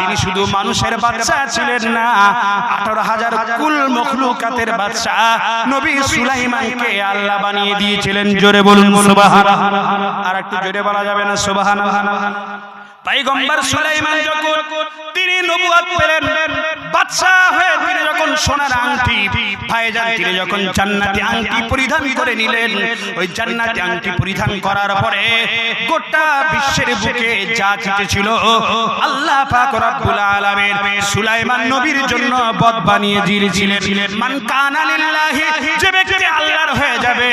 তিনি শুধু মানুষের বাদশা ছিলেন না 18000 কুল মখলুকাতের বাদশা নবী সুলাইমানকে আল্লাহ বানিয়ে দিয়েছিলেন, জোরে বলুন সুবহানাল্লাহ। আর একটু জোরে বলা যাবে না, সুবহানাল্লাহ। পয়গম্বর সুলাইমান যখন নবুয়ত পেলেন। বাদশা হয়ে তিনি যখন সোনার আংটি ভাইজান তিনি যখন জান্নাতি আংটি পরিধান করে নিলেন, ওই জান্নাতি আংটি পরিধান করার পরে গোটা বিশ্বের বুকে যা কিছু আল্লাহ পাক রব্বুল আলামিন সুলাইমান নবীর জন্য বদ বানিয়ে দিয়েছিলেন। মান কানা লিল্লাহি, যে ব্যক্তি আল্লাহর হয়ে যাবে,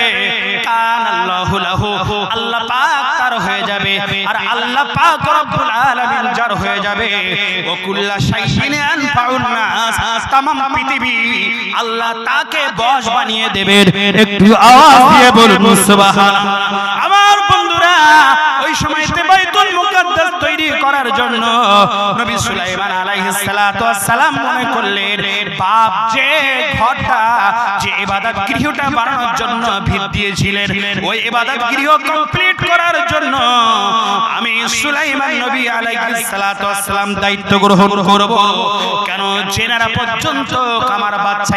কান আল্লাহু লাহু, আল্লাহ পাক তার হয়ে যাবে, আর আল্লাহ পাক রব্বুল আলামিন যার হয়ে যাবে ও কুল্লা শাইইন আনফাউন নাস तमाम পৃথিবী আল্লাহ তাকে বশ বানিয়ে দেবেন একটু আওয়াজ দিয়ে বলুন সুবহানাল্লাহ আমার বন্ধুরা ওই সময়তে বাইতুল মুকাদ্দাস তৈরি করার জন্য নবী সুলাইমান আলাইহিস সালাতু ওয়াস সালাম মনে করলেন বাপ যে ঘরটা, যে ইবাদত গৃহটা বানানোর জন্য ভিত দিয়েছিলেন, ওই ইবাদত গৃহ কমপ্লিট করার জন্য আমি সুলাইমান নবী আলাইহিস সালাতু ওয়াস সালাম দায়িত্ব গ্রহণ করব। কেন জেনারা পর্যন্ত আমার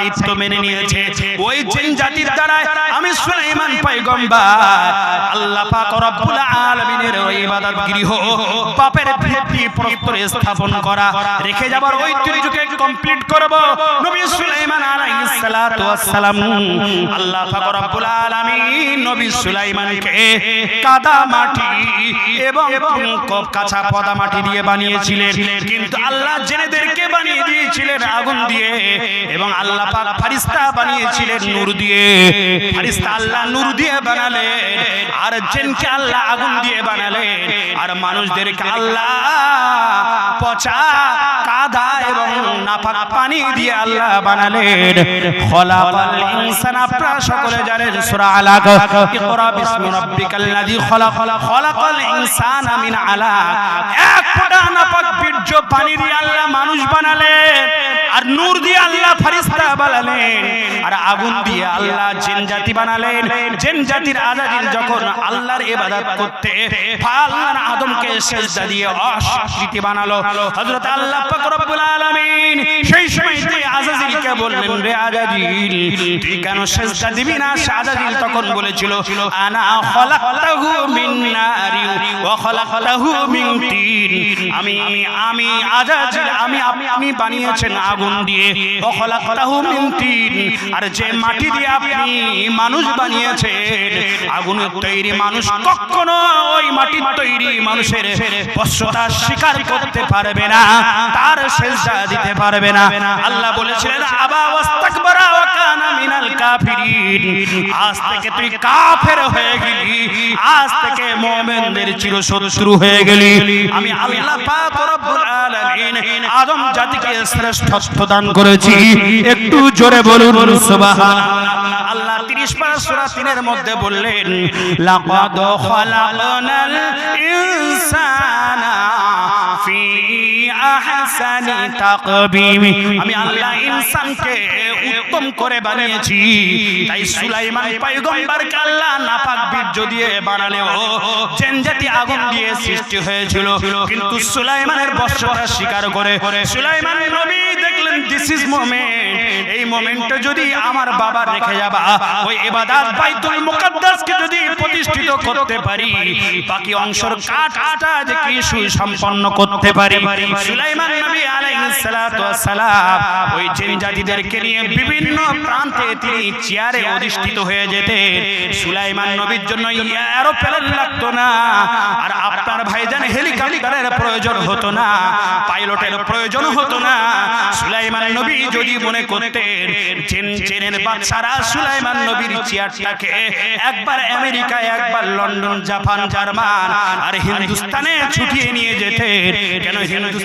ইত্য মেনে নিয়েছে? ওই জিন জাতির দ্বারা আমি সুলাইমান পয়গম্বর। আল্লাহ পাক রব্বুল আলামিনের ওই ইবাদত গৃহ পাপের ভিত্তি প্রস্তরে স্থাপন করা। রেখে যাবার ওই ঐতিহ্যকে কমপ্লিট করব। নবী সুলাইমান আলাইহিস সালাতু ওয়াস সালাম আল্লাহ পাক রব্বুল আলামিন নবী সুলাইমানকে কাদা মাটি এবং কাঁচা পদা মাটি দিয়ে বানিয়েছিলেন। কিন্তু আল্লাহ জেনেদেরকে বানিয়ে দিয়েছিলেন আগুন দিয়ে এবং আল্লাহ পাক বানিয়েছিলেন নূর দিয়ে। আল্লাহ নূর দিয়ে আর জিনকে আল্লাহ আগুন দিয়ে আর মানুষদেরকে আল্লাহ পচা, কাদা এবং নাপাক পানি দিয়ে আল্লাহ বানালেন। খলাকাল ইনসান, আপনারা সকলে জানেন সূরা আলাক। ইকরা বিসমি রাব্বিকাল্লাযী খলাক। খলাকাল ইনসানা মিন আলাক। এক ফোঁটা নাপাক বীর্য পানি দিয়ে আল্লাহ মানুষ বানালেন, আর নূর দিয়ে আল্লাহ ফারিস্তা বানালেন, আর আগুন দিয়ে আল্লাহ জিন জাতি বানালেন। জিন জাতির আজাদিল যখন আল্লাহর ইবাদত করতে আল্লাহর আদমকে সেজদা দিয়ে অস্বীকৃতি বানালো, হযরত আল্লাহ পাক রব্বুল আলামিন সেই সময়তে আজাজিলকে বললেন, রে আজাজিল তুই কেন সেজদা দিবি না? আজাজিল তখন বলেছিল, আনা খলাকতাহু মিন নারি ওয়া খলাকতাহু মিন তিন। আমি আমি আমি আপনি বানিয়েছেন আগুন দিয়ে। আর যে মাটি দিয়ে আপনি মানুষ বানিয়েছেন তৈরি মানুষ কখনো ওই মাটির তৈরি মানুষের বশ্যতা স্বীকার করতে পারবে না, তার সেজদা দিতে পারবে না। আল্লাহ বলেছিলেন, আবা মিনাল কাফিরিন আজ থেকে তুই কাফের হয়ে গেলি। আজ থেকে মুমিনদের চিরশত্রু হয়ে গেলি। আমি আল্লাহ পাক রব্বুল আলামিন আদম জাতিকে শ্রেষ্ঠত্ব দান করেছি। একটু জোরে বলুন, সুবহানাল্লাহ। আল্লাহ 30 পারা সূরা 3 এর মধ্যে বললেন, লাকাদ খালাকনাল ইনসানা ফি আহসানি তাকবীম আমি আল্লাহ ইনসানকে উত্তম করে বানিয়েছি। তাই সুলাইমান পয়গম্বরকে আল্লাহ নাপাক বীর্য দিয়ে বানালেও জেন জাতি আগুন দিয়ে সৃষ্টি হয়েছিল। কিন্তু সুলাইমানের বর্ষটা স্বীকার করে সুলাইমান নবী দেখলেন দিস ইজ মোমেন্ট এই মোমেন্টে যদি আমার বাবা রেখে যাবা, ওই ইবাদত বাইতুল মুকাদ্দাসকে যদি প্রতিষ্ঠিত করতে পারি, বাকি অংশের কাটা যে কি সুসম্পন্ন করতে পারি সুলাইমান নবী আলাইহিস সালাতু ওয়াস ওই জিন জাতিদেরকে নিয়ে বিভিন্ন প্রান্তে তিনি চেয়ারে অধিষ্ঠিত হয়ে যেতে সুলাইমান নবীর জন্য এরোপ্লেন লাগতো না, আর আপনার ভাইজান হেলিকপ্টারের প্রয়োজন হতো না, পাইলটের প্রয়োজন হতো না। সুলাইমান নবী যদি মনে করতেন বাচ্চারা সুলাইমান নবীর চেয়ারটাকে একবার আমেরিকা একবার লন্ডন, জাপান, জার্মান আর হিন্দুস্তানে ছুটিয়ে নিয়ে যেতে কেন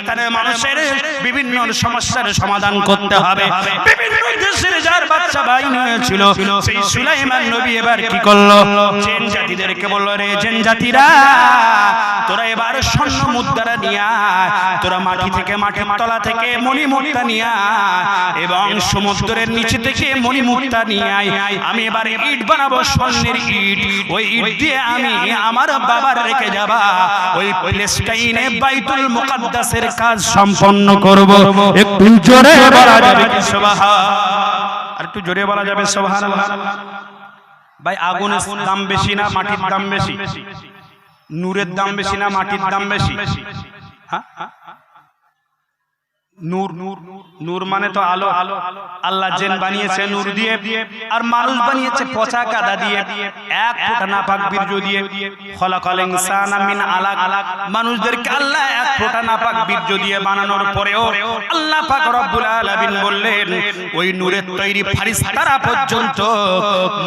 হিন্দুস্তানের মানুষের বিভিন্ন সমস্যার সমাধান করতে হবে। বিভিন্ন দেশের যার বাচ্চা বাহিনী হয়েছিল সেই সুলাইমান নবী এবার কি করল? জেন জাতিদেরকে বলল, রে জেন জাতিরা, তোরা এবার স্বর্ণ মুদ্রা নিয়ে, তোরা মাটি থেকে মাটির তলা থেকে মণি মুক্তা নিয়ে এবং সমুদ্রের নিচে থেকে মণি মুক্তা নিয়ে আমি এবার ইট বানাবো, স্বর্ণের ইট। ওই ইট দিয়ে আমি আমার বাবার রেখে যাবা। ওই প্লেস্টাইনে বাইতুল মুকাদ্দাসের কাজ সম্পন্ন করব। একটু জোরে বলা যাবে কি? আর একটু জোরে বলা যাবে, সুবহানাল্লাহ। ভাই, আগুনের দাম বেশি না, মাটির দাম বেশি? নূরের দাম বেশি না, মাটির দাম বেশি? হ্যাঁ? নূর নূর নূর মানে তো আলো। আলো আল্লাহ জেন বানিয়েছে নূর দিয়ে আর মানুষ বানিয়েছে পচা কাদা দিয়ে এক ফোঁটা নাপাক বীর্য দিয়ে। খলাকাল ইনসানা মিন আলাক। মানুষদেরকে আল্লাহ এক ফোঁটা নাপাক বীর্য দিয়ে বানানোর পরেও আল্লাহ পাক রব্বুল আলামিন বললেন ওই নূরের তৈরি ফারিস্তারা পর্যন্ত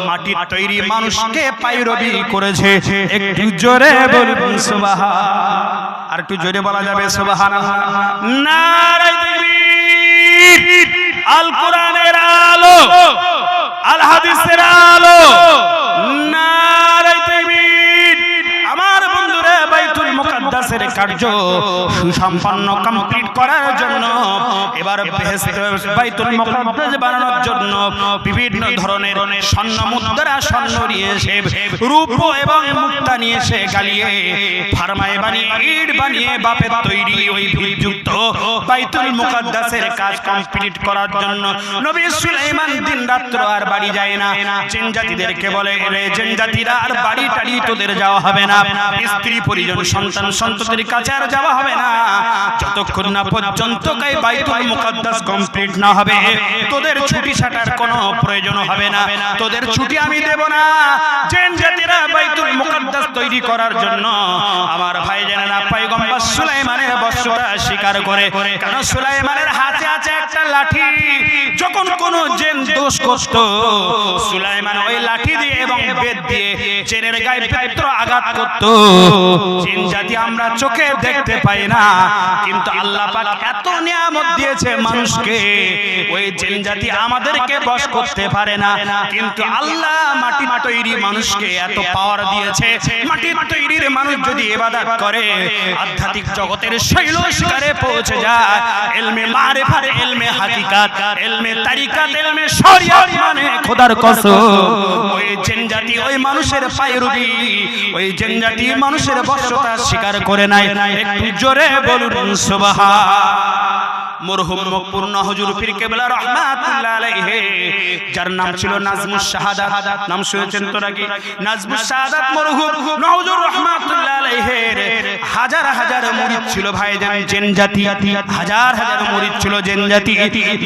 মাটির তৈরি মানুষকে পাইরবি করেছে। একটু জোরে বলুন সুবহান। আর একটু জোরে বলা যাবে সুবহানাল্লাহ। নারায়ে আল কোরআনের আল। কার্য সুসম্পন্ন কমপ্লিট করার জন্য, এবার বাইতুল মুকাদ্দাস বানানোর জন্য বিভিন্ন ধরনের স্বর্ণ মুদ্রা, স্বর্ণ নিয়ে রূপ এবং মুক্তা নিয়ে এসে গালিয়ে, ফার্মায় বানিয়ে, ইট বানিয়ে বাপের তৈরি ওই ভিড়যুক্ত বাইতুল মুকাদ্দাসের কাজ কমপ্লিট করার জন্য নবী সুলাইমান দিন রাত্র আর বাড়ি যায় না। জিন জাতিদেরকে বলে রে জিন জাতিরা আর বাড়ি টাড়ি তোদের যাওয়া হবে না। স্ত্রী, পরিজন, সন্তান, সন্ততির কাছে আর যাওয়া হবে না। যতক্ষণ না পর্যন্ত কাই বাইতুল মুকদ্দাস কমপ্লিট না হবে, তোদের ছুটি ছাটার কোনো প্রয়োজন হবে না। তোদের ছুটি আমি দেব না। জেন জাতিরা বাইতুল মুকদ্দাস তৈরি করার জন্য আমার ভাই জানেনা পয়গম্বর সুলাইমানের বস্ত্রটা স্বীকার করে কারণ সুলাইমানের হাতে আছে একটা লাঠি, যখন কোন জেন দোষ করত, সুলাইমান ওই লাঠি দিয়ে এবং বেদ দিয়ে জেনের গায়ে পেত্র আঘাত করত। জিন জাতি আমরা চোখে দেখতে পাই না, কিন্তু আল্লাহ পাক এত নিয়ামত দিয়েছে মানুষকে, ওই জিন জাতি আমাদেরকে বশ করতে পারে না, কিন্তু আল্লাহ মাটি তৈরি মানুষকে এত পাওয়ার দিয়েছে। মাটির তৈরির মানুষ যদি ইবাদত করে, আধ্যাত্মিক জগতের শৈল শিকারে পৌঁছে যায়, এলমে মারিফাত এলমে হাকিকাত এলমে তারিকাত এলমে শরিয়ত মানে খোদার কসম। ওই জিন জাতি ওই মানুষের পায়রুবি ওই জিন জাতি মানুষের বশ্যতা স্বীকার করে নাই। একটু জোরে বলুন সুবহান। মরহুম মকপূর্ণ হুজুর পীর কেবলা রহমাতুল্লাহ আলাইহি। যার নাম ছিল নাজমুস শাহাদাত। নাম শুনেছেন তো নাকি নাজমুস শাহাদাত মরহুম হুজুর রহমাতুল্লাহ আলাইহি। হাজার হাজার মুরিদ ছিল ভাইজান জেন জাতি হাজার হাজার মুরিদ ছিল জেন জাতি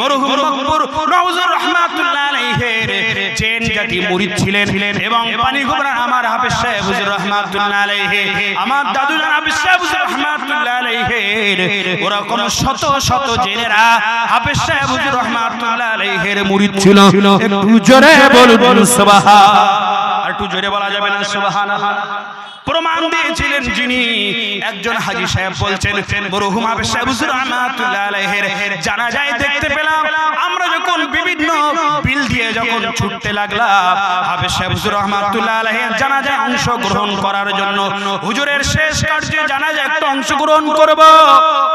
মরহুম মকপুর হুজুর রহমাতুল্লাহ আলাইহি। জেন জাতি মুরিদ ছিলেন। এবং পানি গোবরা আমার হাফেজ সাহেব হুজুর রহমাতুল্লাহ আলাইহি। আমার দাদু জান সাহেব হুজুর রহমাতুল্লাহ আলাইহি। ওরকম শত শত জেনেরা হাফেজ সাহেব হুজুর রহমাতুল্লাহ আলাইহির murid ছিল। একটু জোরে বলুন সুবহান আর একটু জোরে বলা যাবে না সুবহানাল্লাহ। প্রমাণ দিয়েছিলেন যিনি একজন হাজি সাহেব বলছেন মরহুম হাফেজ সাহেব হুজুর রহমাতুল্লাহ আলাইহির জানাজায় দেখতে পেলাম। আমরা যখন বিভিন্ন বিল দিয়ে যখন ছুটতে লাগলাম হাফেজ সাহেব রহমাতুল্লাহ জানাজায় অংশগ্রহণ করার জন্য হুজুরের শেষ কার্যে জানাজায় একটা অংশগ্রহণ করব।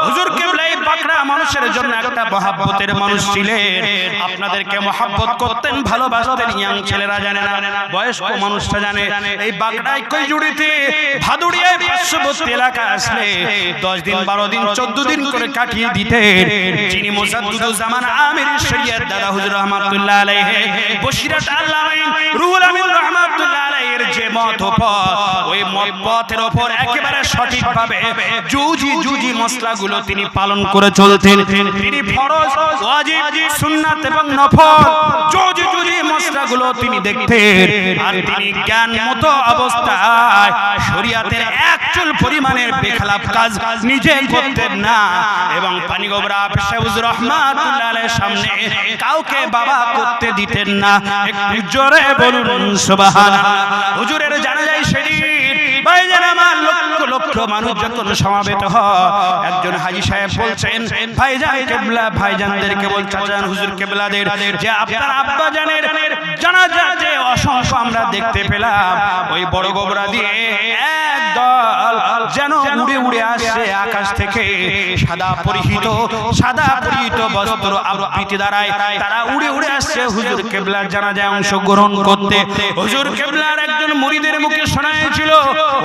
হুজুর কেবলাই পাকড়া মানুষের জন্য একটা মহাব্বতের মানুষ ছিলেন। আপনাদেরকে মহাব্বত করতেন, ভালোবাসতেন, ইয়াং ছেলেরা জানে না, বয়স্ক মানুষটা জানে। এই বাগড়ায় কই জুড়িতে ভাদুড়িয়ায় পার্শ্ববর্তী এলাকা আসলে দশ দিন, বারো দিন, চোদ্দ দিন করে কাটিয়ে দিতে যিনি মোসাদ্দুজ্জামান আমির সৈয়দ দাদা হুজুর রহমাতুল্লাহ আলাইহি বসিরাত আল্লাহ রুহুল আমিন রহমাতুল্লাহ আলাইহির যে মত ওই মত পথের ওপর একেবারে সঠিকভাবে জুজি জুজি মশলাগুলো তিনি পালন করে চলতেন তিনি ফরজ ওয়াজিব সুন্নাত এবং নফল। জুজি জুজি মশলাগুলো তিনি দেখতেন। আর তিনি জ্ঞান মতো অবস্থায় শরিয়াতের এক চুল পরিমাণের বেখলাপ কাজ নিজে করতেন না। এবং পানি গোবরা রহমাতুল্লাহ সামনে কাউকে বাবা করতে দিতেন না। একটু জোরে বলুন সুবহানাল্লাহ। হুজুরের জানা যায় সেদিন ভাইজান আমার লক্ষ লক্ষ মানুষ যখন সমাবেত হয়, একজন হাজি সাহেব বলছেন, ভাইজান কেবলা, ভাইজানদেরকে বলছেন হুজুর কেবলাদের, যে আপনার আব্বা জানের জানাজা যে অসংখ্য আমরা দেখতে পেলাম, ওই বড় গোবরা দিয়ে এক দল যেন উড়ে উড়ে আসে আকাশ থেকে সাদা পরিহিত সাদা পরিহিত বস্ত্র আবৃত্তি দ্বারায় তারা উড়ে উড়ে আসছে হুজুর কেবলার জানাজায় অংশগ্রহণ করতে। হুজুর কেবলার একজন মুরিদের মুখে শোনা হয়েছিল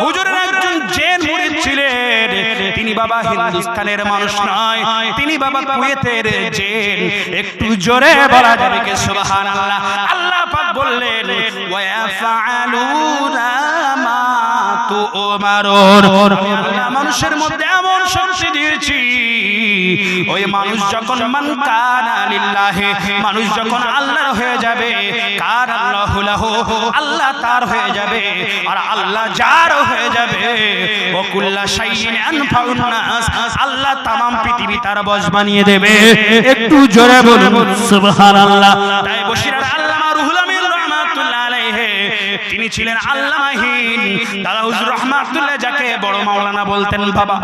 হুজুরের একজন জেন মুরিদ ছিলেন। তিনি বাবা হিন্দুস্তানের মানুষ নয়, তিনি বাবা কুয়েতের জেন। একটু জোরে বলা যাবে কে, সুবহানাল্লাহ। আল্লাহ পাক বললেন ওয়াফআলুনা মা তুমারুন। মানুষের মধ্যে এমন শক্তি দিয়েছি ওই মানুষ যখন মান কানা লিল্লাহি মানুষ যখন আল্লাহর হয়ে যাবে কার আল্লাহু লাহু আল্লাহ তার হয়ে যাবে আর আল্লাহ যার হয়ে যাবে ও কুল্লা শাইইন আনফাউন নাস আল্লাহ তামাম পৃথিবী তার বশ বানিয়ে দেবে। একটু জোরে বলুন সুবহানাল্লাহ। তাই বসিরার তিনি ছিলেন আল্লামাহীন দাদা হুজুর রহমাতুল্লাহ যাকে বড় মাওলানা বলতেন বাবা।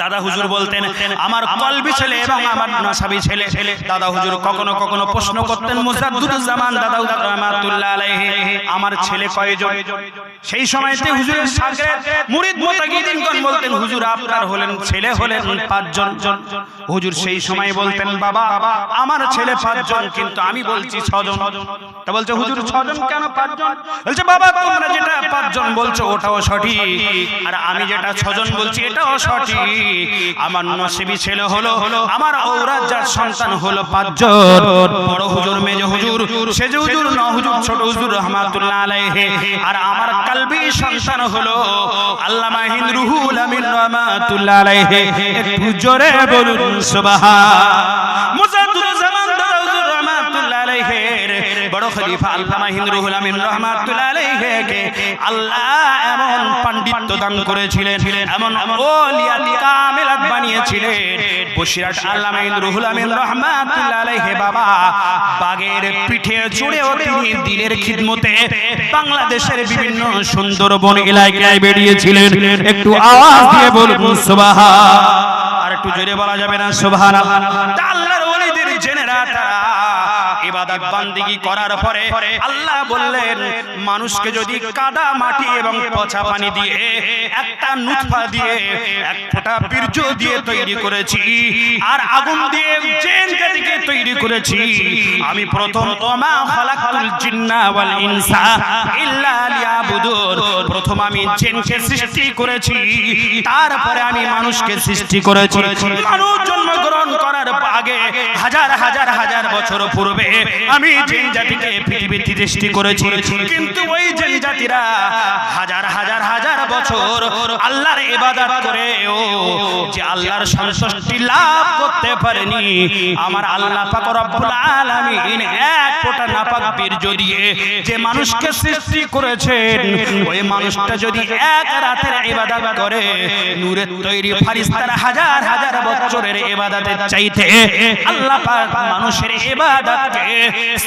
দাদা হুজুর বলতেন, আমার কলবি ছেলে এবং আমার নাসাবি ছেলে। দাদা হুজুর কখনো কখনো প্রশ্ন করতেন মুজাদ্দুজ্জামান দাদা হুজুর রহমাতুল্লাহ আলাইহি, আমার ছেলে কয়জন? সেই সময়তে হুজুরের শাগরেদ মুরিদ মুতাকিদিনগণ বলতেন, হুজুর, আপনার হলেন ছেলে হলেন পাঁচজন। হুজুর সেই সময় বলতেন, বাবা, আমার ছেলে পাঁচজন, কিন্তু আমি বলছি ছজন। তা বলছে, হুজুর, ছজন কেন পাঁচজন? বলছে বাবা, তোমরা যেটা পাঁচজন বলছো, ওটাও সঠিক। আর আমি যেটা ছজন বলছি, এটাও সঠিক। আমার নসিবি ছেলে হলো, আমার ঔরাজ্জার সন্তান হলো পাঁচজন। বড় হুজুর, মেজ হুজুর, সেজ হুজুর, ন হুজুর, ছোট হুজুর, রহমাতুল্লাহ আলাইহি। আর আমার কালবি সন্তান হলো আল্লামা হিন্দ রুহুল আমিন, রহমাতুল্লাহ আলাইহি। একটু জোরে বলুন সুবহান। মুজাদ্দুর খলিফা আমিন আল্লাহ এমন পাণ্ডিত্য দান করেছিলেন, এমন বানিয়েছিলেন। বসিরাট আমিন রহমাতুল্লাহ বাবা, বাগের পিঠে চড়েও তিনি দিনের খিদমতে বাংলাদেশের বিভিন্ন সুন্দরবন এলাকায় বেরিয়েছিলেন। একটু আওয়াজ দিয়ে বলুন, সুবহান। আর একটু জোরে বলা যাবে না সুবহান আল্লাহর ইবাদত বান্দিগি করার পরে আল্লাহ বললেন, মানুষকে যদি কাদা মাটি এবং পচা পানি দিয়ে, একটা নুতফা দিয়ে, এক ফোঁটা বীর্য দিয়ে তৈরি করেছি, আর আগুন দিয়ে জেন জাতিকে তৈরি করেছি, আমি প্রথম ওমা খালাকাতুল জিন্না ওয়াল ইনসা ইল্লা লিয়াবুদুন। প্রথম আমি জিনকে সৃষ্টি করেছি, তারপরে আমি মানুষকে সৃষ্টি করেছি। মানুষ জন্মগ্রহণ করার আগে হাজার হাজার হাজার বছর পূর্বে আমি জিন জাতিকে পৃথিবীতে সৃষ্টি করেছি। কিন্তু ওই জিন জাতিরা হাজার হাজার হাজার বছর আল্লাহর ইবাদত করে ও যে আল্লাহর সন্তুষ্টি লাভ করতে পারেনি, আমার আল্লাহ পাক রব্বুল আলামিন এক ফোঁটা নাপাক বীর্য দিয়ে যে মানুষকে সৃষ্টি করেছেন, ওই মানুষটা যদি এক রাতের ইবাদত করে, নূরের তৈরি ফারিস্তারা হাজার হাজার বছরের ইবাদতের চাইতে আল্লাহ পাক মানুষের ইবাদতকে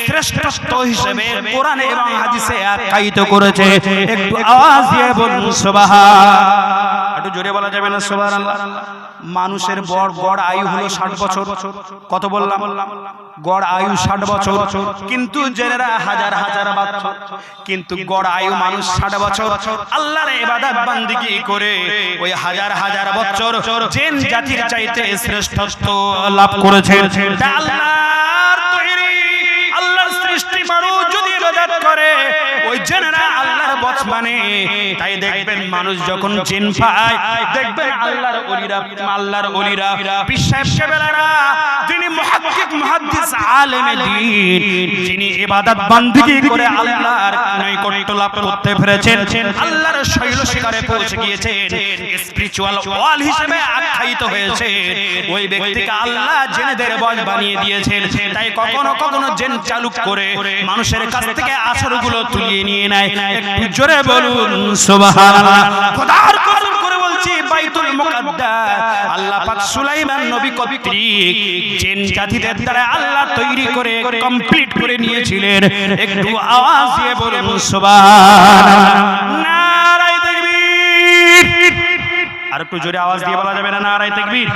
শ্রেষ্ঠত্ব হিসেবে কোরআন এবং হাদিসে আখ্যায়িত করেছে। একটু আওয়াজ দিয়ে বলুন সুবহান একটু জোরে বলা যাবে না সুবহানাল্লাহ? মানুষের বড় গড় আয়ু হলো ষাট বছর। কত বললাম? গড় আয়ু ষাট বছর। কিন্তু জেনেরা হাজার হাজার বছর। কিন্তু গড় আয়ু মানুষ ষাট বছর। আল্লাহর ইবাদত বান্দিগি করে ওই হাজার হাজার বছর জেন জাতির চাইতে শ্রেষ্ঠত্ব লাভ করেছেন। তা মানুষ যদি ইবাদত করে ওই জেনারা আল্লাহর বচ মানে তাই দেখবেন মানুষ যখন জিন পায়, দেখবেন আল্লাহর ওলিরা আল্লাহর ওলিরা বিশ্বাস সেবেলারা তিনি মুহাক্কিক মুহাদ্দিস আলেমে দ্বীন যিনি ইবাদত বান্দিগি করে আল্লাহর নৈকট্য লাভ করতে পেরেছেন, আল্লাহর শৈল শিকারে পৌঁছে গিয়েছেন স্পিরিচুয়াল ওয়াল হিসেবে আখ্যায়িত হয়েছে ওই ব্যক্তিকে আল্লাহ জেনেদের বল বানিয়ে দিয়েছেন, তাই কখনো কখনো জেন চালু করে মানুষের কাছ থেকে আসরগুলো তুলিয়ে নিয়ে নেয় জোরে বলুন সুবহানাল্লাহ। খোদার কসম করে বলছি বাইতুল মুকাদ্দাস। আল্লাহ পাক সুলাইমান নবী কর্তৃক জিন জাতিদের দ্বারা আল্লাহ তৈরি করে কমপ্লিট করে নিয়েছিলেন। একটু আওয়াজ দিয়ে বলুন সুবহানাল্লাহ। নারায়ে তাকবীর। আর একটু জোরে আওয়াজ দিয়ে বলা যাবে না নারায়ে তাকবীর।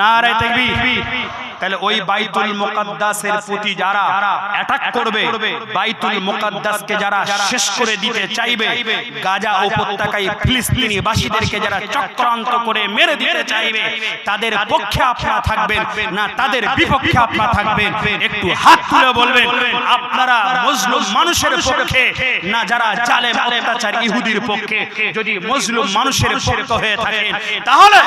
নারায়ে তাকবীর। তাহলে ওই বাইতুল মুকাদ্দাসের প্রতি যারা অ্যাটাক করবে বাইতুল মুকাদ্দাসকে যারা শেষ করে দিতে চাইবে গাজা উপত্যকায় ফিলিস্তিনি বাসীদেরকে যারা চক্রান্ত করে মেরে দিতে চাইবে তাদের পক্ষে আপনারা থাকবেন না তাদের বিপক্ষে আপনারা থাকবেন একটু হাত তুলে বলবেন আপনারা মজলুম মানুষের পক্ষে না যারা জালেম অত্যাচার ইহুদির পক্ষে যদি মজলুম মানুষের পক্ষে হয়ে থাকেন তাহলে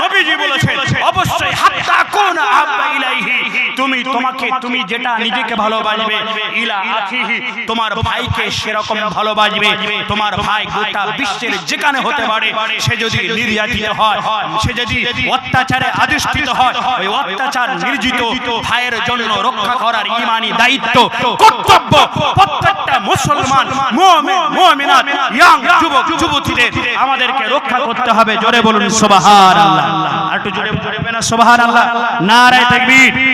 নবীজি বলেছেন অবশ্যই হাত্তা কোন আহাব্বা ইলাইহি তুমি তোমাকে তুমি যেটা নিজেকে ভালোবাসবে ইলা আখিহি তোমার ভাইকে সেরকম ভালোবাসবে তোমার ভাই গোটা বিশ্বের যেখানে হতে পারে সে যদি নির্যাতিত হয় সে যদি অত্যাচারে আদিষ্ঠিত হয় ওই অত্যাচার নির্জিত ভাইয়ের জন্য রক্ষা করার ইমানি দায়িত্ব কর্তব্য প্রত্যেকটা মুসলমান মুমিন মুমিনাত ইয়াং যুবক যুবতীদের আমাদেরকে রক্ষা করতে হবে জোরে বলুন সুবহানাল্লাহ। আর একটু জোরে জোরে বলেন সুবহানাল্লাহ। নারায়ে তাকবীর নবীর